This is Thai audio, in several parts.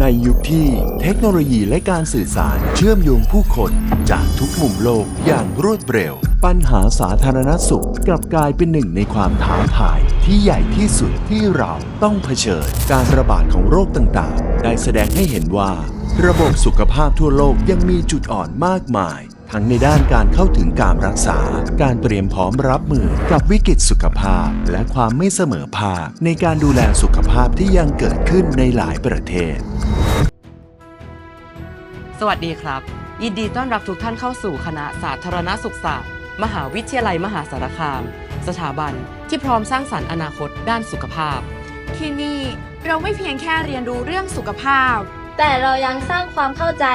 ในยุคที่เทคโนโลยีและการสื่อสารเชื่อมโยงผู้คนจากทุกมุมโลกอย่างรวดเร็ว ปัญหาสาธารณสุขกลับกลายเป็นหนึ่งในความท้าทายที่ใหญ่ที่สุดที่เราต้องเผชิญ การระบาดของโรคต่างๆ ได้แสดงให้เห็นว่า ระบบสุขภาพทั่วโลกยังมีจุดอ่อนมากมาย ทั้งในด้านการเข้าถึงการรักษา การเตรียมพร้อมรับมือกับวิกฤตสุขภาพ และความไม่เสมอภาคในการดูแลสุขภาพที่ยังเกิดขึ้นในหลายประเทศ สวัสดีครับ ยินดีต้อนรับทุกท่านเข้าสู่คณะสาธารณสุขศาสตร์ มหาวิทยาลัยมหาสารคาม สถาบันที่พร้อมสร้างสรรค์อนาคตด้านสุขภาพ ที่นี่เราไม่เพียงแค่เรียนรู้เรื่องสุขภาพ แต่เรายังสร้างความเข้าใจ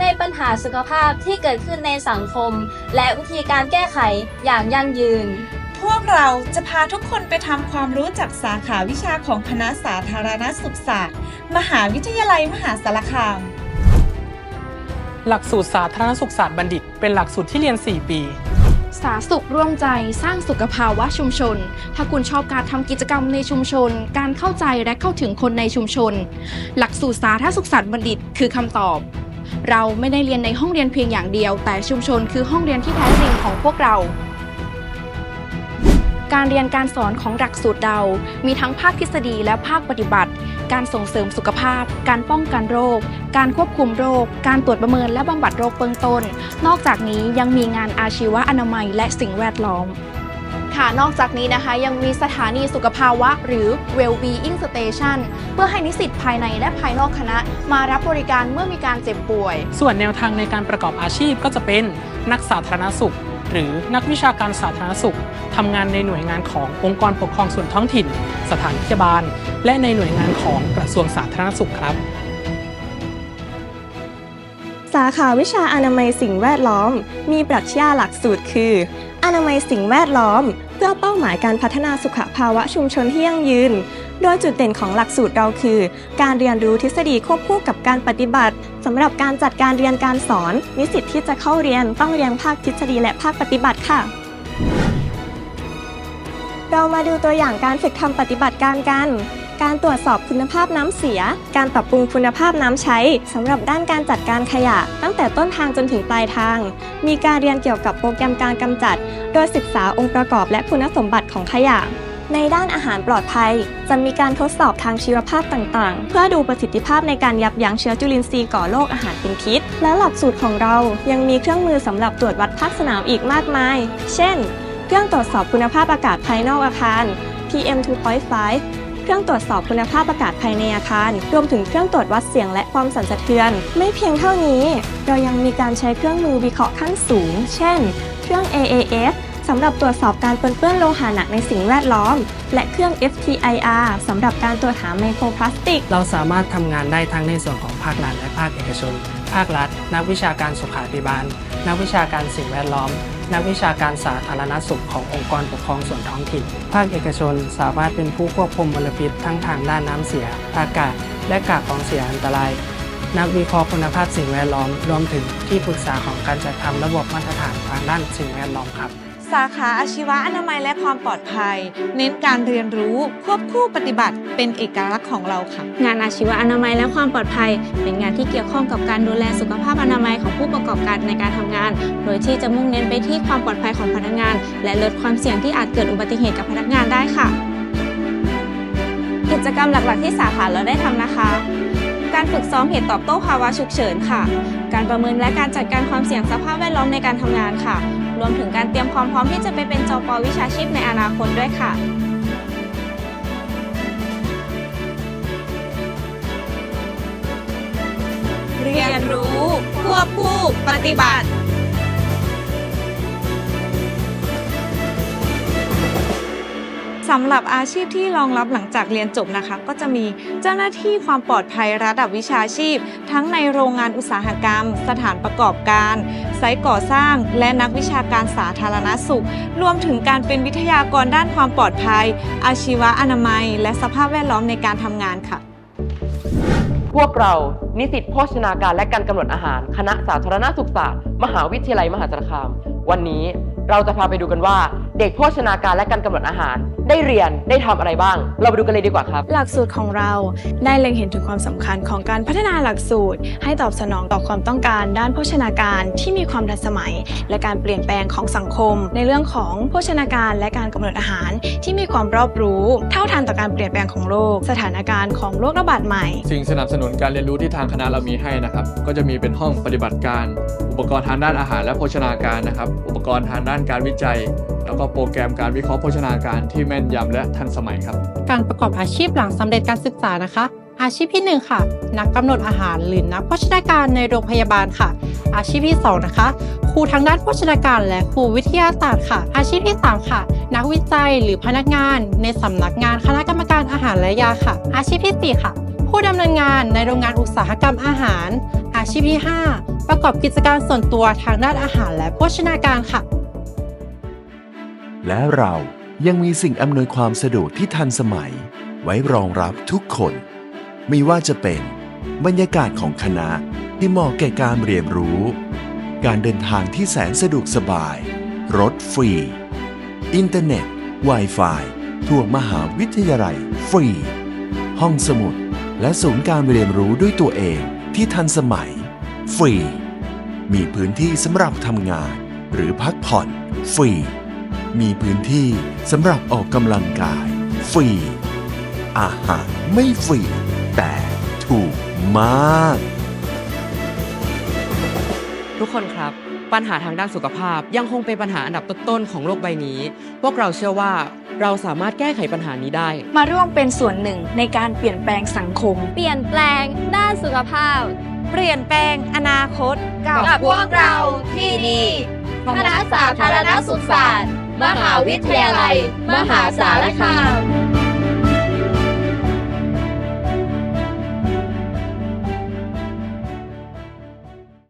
ในปัญหาสุขภาพที่เกิดขึ้นในสังคม และวิธีการแก้ไขอย่างยั่งยืน พวกเราจะพาทุกคนไปทำความรู้จักสาขาวิชาของคณะสาธารณสุขศาสตร์ มหาวิทยาลัยมหาสารคาม หลักสูตรสาธารณสุขศาสตร์บัณฑิต เป็นหลักสูตรที่เรียน 4 ปี สาสุขร่วมใจสร้างสุขภาวะชุมชน ถ้าคุณชอบการทำกิจกรรมในชุมชน การเข้าใจและเข้าถึงคนในชุมชน หลักสูตรสาธารณสุขศาสตร์บัณฑิต คือคำตอบ เราไม่ได้เรียนในห้องเรียนเพียงอย่างเดียว แต่ชุมชนคือห้องเรียนที่แท้จริงของพวกเราการเรียนการสอนของหลักสูตรเรา มีทั้งภาคทฤษฎีและภาคปฏิบัติ การส่งเสริมสุขภาพ การป้องกันโรค การควบคุมโรค การตรวจประเมินและบำบัดโรคเบื้องต้น นอกจากนี้ยังมีงานอาชีวะอนามัยและสิ่งแวดล้อมค่ะนอกจากนี้นะคะยังมีสถานีสุขภาวะ หรือ well-being station เพื่อให้นิสิตภายในและภายนอกคณะ มารับบริการเมื่อมีการเจ็บป่วย ส่วนแนวทางในการประกอบอาชีพก็จะเป็นนักสาธารณสุข หรือนักวิชาการสาธารณสุขทำงานในหน่วยงานขององค์กรปกครองส่วนท้องถิ่น สถานพยาบาล และในหน่วยงานของกระทรวงสาธารณสุขครับ สาขาวิชาอนามัยสิ่งแวดล้อม มีปรัชญาหลักสูตรคือ อนามัยสิ่งแวดล้อม เพื่อเป้าหมายการพัฒนาสุขภาวะชุมชนที่ยั่งยืน โดยจุดเด่นของหลักสูตรเราคือ การเรียนรู้ทฤษฎีควบคู่กับการปฏิบัติสำหรับการจัดการเรียนการสอน นิสิตที่จะเข้าเรียนต้องเรียนภาคทฤษฎีและภาคปฏิบัติค่ะ เรามาดูตัวอย่างการฝึกทำปฏิบัติการกันการตรวจสอบคุณภาพน้ำเสีย การปรับปรุงคุณภาพน้ำใช้สำหรับด้านการจัดการขยะ ตั้งแต่ต้นทางจนถึงปลายทาง มีการเรียนเกี่ยวกับโปรแกรมการกำจัด โดยศึกษาองค์ประกอบและคุณสมบัติของขยะ ในด้านอาหารปลอดภัย จะมีการทดสอบทางชีวภาพต่างๆ เพื่อดูประสิทธิภาพในการยับยั้งเชื้อจุลินทรีย์ก่อโรคอาหารเป็นพิษ และหลักสูตรของเรายังมีเครื่องมือสำหรับตรวจวัดภาคสนามอีกมากมาย เช่น เครื่องตรวจสอบคุณภาพอากาศภายนอกอาคาร PM 2.5เครื่องตรวจสอบคุณภาพอากาศภายในอาคาร รวมถึงเครื่องตรวจวัดเสียงและความสั่นสะเทือน ไม่เพียงเท่านี้ เรายังมีการใช้เครื่องมือวิเคราะห์ขั้นสูง เช่น เครื่อง AAS สำหรับตรวจสอบการปนเปื้อนโลหะหนักในสิ่งแวดล้อม และเครื่อง FTIR สำหรับการตรวจหาไมโครพลาสติก เราสามารถทำงานได้ทั้งในส่วนของภาครัฐและภาคเอกชน ภาครัฐ นักวิชาการสุขาภิบาล นักวิชาการสิ่งแวดล้อม นักวิชาการสาธารณสุขขององค์กรปกครองส่วนท้องถิ่น ภาคเอกชนสามารถเป็นผู้ควบคุมมลพิษทั้งทางด้านน้ำเสีย อากาศ และกากของเสียอันตรายนักวิเคราะห์คุณภาพสิ่งแวดล้อม รวมถึงที่ปรึกษาของการจัดทำระบบมาตรฐานทางด้านสิ่งแวดล้อมครับ สาขาอาชีวะอนามัยและความปลอดภัย เน้นการเรียนรู้ควบคู่ปฏิบัติเป็นเอกลักษณ์ของเราค่ะ งานอาชีวะอนามัยและความปลอดภัย เป็นงานที่เกี่ยวข้องกับการดูแลสุขภาพอนามัยของผู้ประกอบการในการทำงาน โดยที่จะมุ่งเน้นไปที่ความปลอดภัยของพนักงาน และลดความเสี่ยงที่อาจเกิดอุบัติเหตุกับพนักงานได้ค่ะ กิจกรรมหลักๆ ที่สาขาเราได้ทำนะคะ การฝึกซ้อมเหตุตอบโต้ภาวะฉุกเฉินค่ะ การประเมินและการจัดการความเสี่ยงสภาพแวดล้อมในการทำงานค่ะ รวมถึงการเตรียมความพร้อมที่จะไปเป็นจปวิชาชีพในอนาคตด้วยค่ะเรียนรู้ควบคู่ปฏิบัติำหรับอาชีพที่รองรับหลังจากเรียนจบนะคะ ก็จะมีเจ้าหน้าที่ความปลอดภัยระดับวิชาชีพ ทั้งในโรงงานอุตสาหกรรม สถานประกอบการ ไซต์ก่อสร้าง และนักวิชาการสาธารณสุข รวมถึงการเป็นวิทยากรด้านความปลอดภัย อาชีวะอนามัย และสภาพแวดล้อมในการทำงานค่ะพวกเรา นิสิตโภชนาการและการกำหนดอาหาร คณะสาธารณสุขศาสตร์ มหาวิทยาลัยมหาสารคาม วันนี้เราจะพาไปดูกันว่า เด็กโภชนาการและการกำหนดอาหาร ได้เรียนได้ทำอะไรบ้าง เราไปดูกันเลยดีกว่าครับ หลักสูตรของเราได้เล็งเห็นถึงความสำคัญของการพัฒนาหลักสูตร ให้ตอบสนองต่อความต้องการ ด้านโภชนาการที่มีความทันสมัย และการเปลี่ยนแปลงของสังคม ในเรื่องของโภชนาการและการกำหนดอาหาร ที่มีความรอบรู้ เท่าทันต่อการเปลี่ยนแปลงของโลก สถานการณ์ของโรคระบาดใหม่ สิ่งสนับสนุนการเรียนรู้ที่ทางคณะเรามีให้นะครับ ก็จะมีเป็นห้องปฏิบัติการ อุปกรณ์ทางด้านอาหารและโภชนาการนะครับ อุปกรณ์ทางด้านการวิจัย แล้วก็โปรแกรมการวิเคราะห์โภชนาการที่แม่นยำและทันสมัยครับ การประกอบอาชีพหลังสำเร็จการศึกษานะคะ อาชีพที่ 1 ค่ะ นักกำหนดอาหารหรือนักโภชนาการในโรงพยาบาลค่ะ อาชีพที่ 2 นะคะ ครูทางด้านโภชนาการและครูวิทยาศาสตร์ค่ะ อาชีพที่ 3 ค่ะ นักวิจัยหรือพนักงาน ในสำนักงานคณะกรรมการอาหารและยาค่ะ อาชีพที่ 4 ค่ะ ผู้ดำเนินงานในโรงงานอุตสาหกรรมอาหาร อาชีพที่ 5 ประกอบกิจการส่วนตัวทางด้านอาหารและโภชนาการค่ะ และเรายังมีสิ่งอำนวยความสะดวกที่ทันสมัย ไว้รองรับทุกคน ไม่ว่าจะเป็น บรรยากาศของคณะที่เหมาะแก่การเรียนรู้ การเดินทางที่แสนสะดวกสบาย รถฟรี อินเทอร์เน็ต Wi-Fi ทั่วมหาวิทยาลัยฟรี ห้องสมุด และศูนย์การเรียนรู้ด้วยตัวเองที่ทันสมัย ฟรี มีพื้นที่สำหรับทำงาน หรือพักผ่อน ฟรี มีพื้นที่สำหรับออกกำลังกาย ฟรี อาหารไม่ฟรี แต่ถูกมาก ทุกคนครับ ปัญหาทางด้านสุขภาพยังคงเป็นปัญหาอันดับต้นๆของโลกใบนี้ พวกเราเชื่อว่าเราสามารถแก้ไขปัญหานี้ได้ มาร่วมเป็นส่วนหนึ่งในการเปลี่ยนแปลงสังคม เปลี่ยนแปลงด้านสุขภาพ เปลี่ยนแปลงอนาคต กับพวกเราที่นี่ คณะสาธารณสุขศาสตร์ มหาวิทยาลัย มหาสารคาม